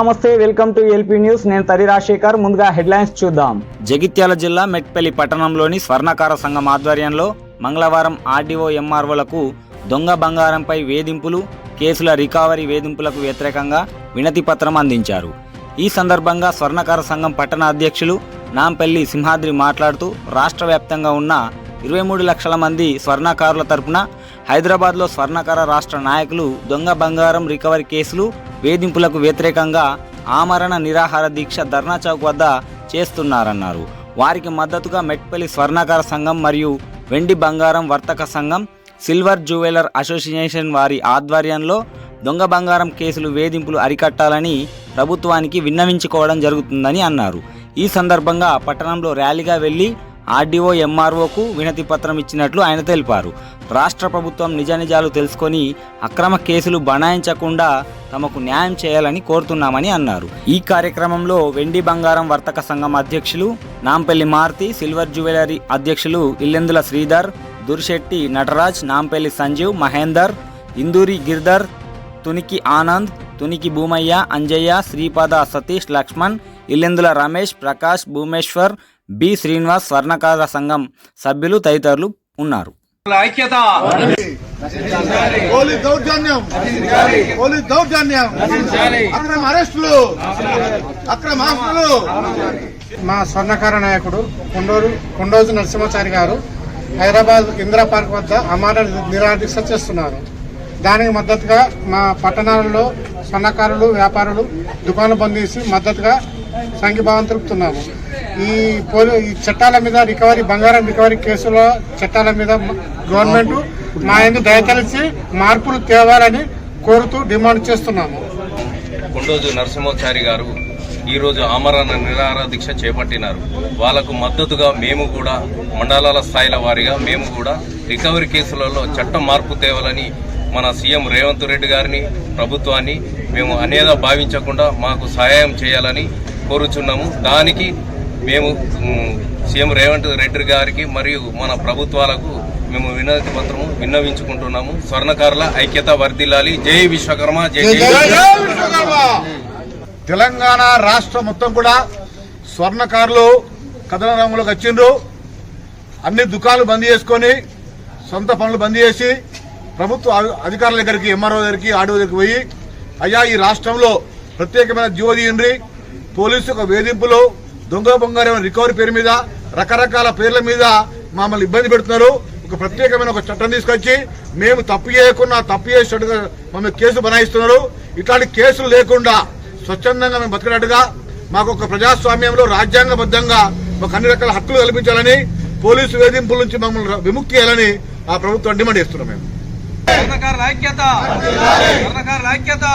నమస్తే welcome to LP news. నేను తరి రాజశేఖర్. ముందుగా హెడ్లైన్స్ చూద్దాం. జగిత్యాల జిల్లా మెట్పల్లి పట్టణంలోని స్వర్ణకార సంఘం ఆధ్వర్యంలో మంగళవారం ఆర్డీఓ ఎంఆర్ఓలకు దొంగ బంగారంపై వేధింపులు కేసుల రికవరీ వేధింపులకు వ్యతిరేకంగా వినతి పత్రం అందించారు. ఈ సందర్భంగా స్వర్ణకార సంఘం పట్టణ అధ్యక్షులు నాంపల్లి సింహాద్రి మాట్లాడుతూ రాష్ట్ర వ్యాప్తంగా ఉన్న ఇరవై మూడు లక్షల మంది స్వర్ణకారుల తరపున హైదరాబాద్లో స్వర్ణకార రాష్ట్ర నాయకులు దొంగ బంగారం రికవరీ కేసులు వేధింపులకు వ్యతిరేకంగా ఆమరణ నిరాహార దీక్ష ధర్నా చౌక్ వద్ద చేస్తున్నారన్నారు. వారికి మద్దతుగా మెట్పల్లి స్వర్ణకార సంఘం మరియు వెండి బంగారం వర్తక సంఘం సిల్వర్ జ్యువెలర్ అసోసియేషన్ వారి ఆధ్వర్యంలో దొంగ బంగారం కేసులు వేధింపులు అరికట్టాలని ప్రభుత్వానికి విన్నవించుకోవడం జరుగుతుందని అన్నారు. ఈ సందర్భంగా పట్టణంలో ర్యాలీగా వెళ్ళి ఆర్డీఓ ఎంఆర్ఓకు వినతి పత్రం ఇచ్చినట్లు ఆయన తెలిపారు. రాష్ట్ర ప్రభుత్వం నిజ నిజాలు తెలుసుకొని అక్రమ కేసులు బనాయించకుండా తమకు న్యాయం చేయాలని కోరుతున్నామని అన్నారు. ఈ కార్యక్రమంలో వెండి బంగారం వర్తక సంఘం అధ్యక్షులు నాంపల్లి మారుతి సిల్వర్ జ్యువెలరీ అధ్యక్షులు ఇల్లెందుల శ్రీధర్ దుర్శెట్టి నటరాజ్ నాంపల్లి సంజీవ్ మహేందర్ ఇందూరి గిర్ధర్ తునికి ఆనంద్ తునికి భూమయ్య అంజయ్య శ్రీపాద సతీష్ లక్ష్మణ్ ఇల్లెందుల రమేష్ ప్రకాష్ భూమేశ్వర్ బి శ్రీనివాస్ స్వర్ణకార సంఘం సభ్యులు తదితరులు ఉన్నారు. ఐక్యత. పోలీస్ దౌర్జన్యం. పోలీస్ దౌర్జన్యం. అక్రమ అరెస్టులు. అక్రమ అరెస్టులు మా స్వర్ణకార నాయకుడు కొండూరు కొండోజు నరసింహాచారి గారు హైదరాబాద్ ఇందిరా పార్క్ వద్ద అమాన నిరాదీక్ష చేస్తున్నారు. దానికి మద్దతుగా మా పట్టణాలలో స్వర్ణకారులు వ్యాపారులు దుకాణం బంద్ చేసి మద్దతుగా సంఘీభావం తెలుపుతున్నాము. ఈ పోలీ ఈ చట్టాల మీద రికవరీ బంగారం రికవరీ కేసుల చట్టాల మీద గవర్నమెంట్ మా ఎందుకు దయతలిసి మార్పులు తేవాలని కోరుతూ డిమాండ్ చేస్తున్నాము. కొండోజు నరసింహాచారి గారు ఈ రోజు ఆమరణ నిరాహార దీక్ష చేపట్టినారు. వాళ్ళకు మద్దతుగా మేము కూడా మండలాల స్థాయిల వారిగా మేము కూడా రికవరీ కేసులలో చట్టం మార్పు తేవాలని మన సీఎం రేవంత్ రెడ్డి గారిని ప్రభుత్వాన్ని మేము అనేదా భావించకుండా మాకు సహాయం చేయాలని కోరుచున్నాము. దానికి మేము సీఎం రేవంత్ రెడ్డి గారికి మరియు మన ప్రభుత్వాలకు మేము వినతి పత్రము విన్నవించుకుంటున్నాము. స్వర్ణకారుల ఐక్యత వర్ధిల్లాలి. జై విశ్వకర్మ జై. తెలంగాణ రాష్ట్రం మొత్తం కూడా స్వర్ణకారులు కథన రంగంలోకి వచ్చిండ్రు. అన్ని దుకాణాలు బంద్ చేసుకొని సొంత పనులు బంద్ చేసి ప్రభుత్వ అధి- అధికారుల దగ్గరికి ఎంఆర్ఓ దగ్గరికి ఆర్డీఓ దగ్గరికి పోయి అయ్యా ఈ రాష్ట్రంలో ప్రత్యేకమైన జీవో తీయండి. పోలీసు ఒక వేధింపులు దొంగ బంగారం రికవరీ పేరు మీద రకరకాల పేర్ల మీద మమ్మల్ని ఇబ్బంది పెడుతున్నారు. ఒక ప్రత్యేకమైన ఒక చట్టం తీసుకొచ్చి మేము తప్పు చేయకుండా తప్పు చేసేటట్టుగా మమ్మల్ని కేసు బనాయిస్తున్నారు. ఇట్లాంటి కేసులు లేకుండా స్వచ్ఛందంగా మేము బతికినట్టుగా మాకు ఒక ప్రజాస్వామ్యంలో రాజ్యాంగబద్ధంగా మాకు అన్ని రకాల హక్కులు కల్పించాలని పోలీసు వేధింపుల నుంచి మమ్మల్ని విముక్తి చేయాలని ఆ ప్రభుత్వం డిమాండ్ చేస్తున్నాం మేము. ఐక్యత ఐక్యత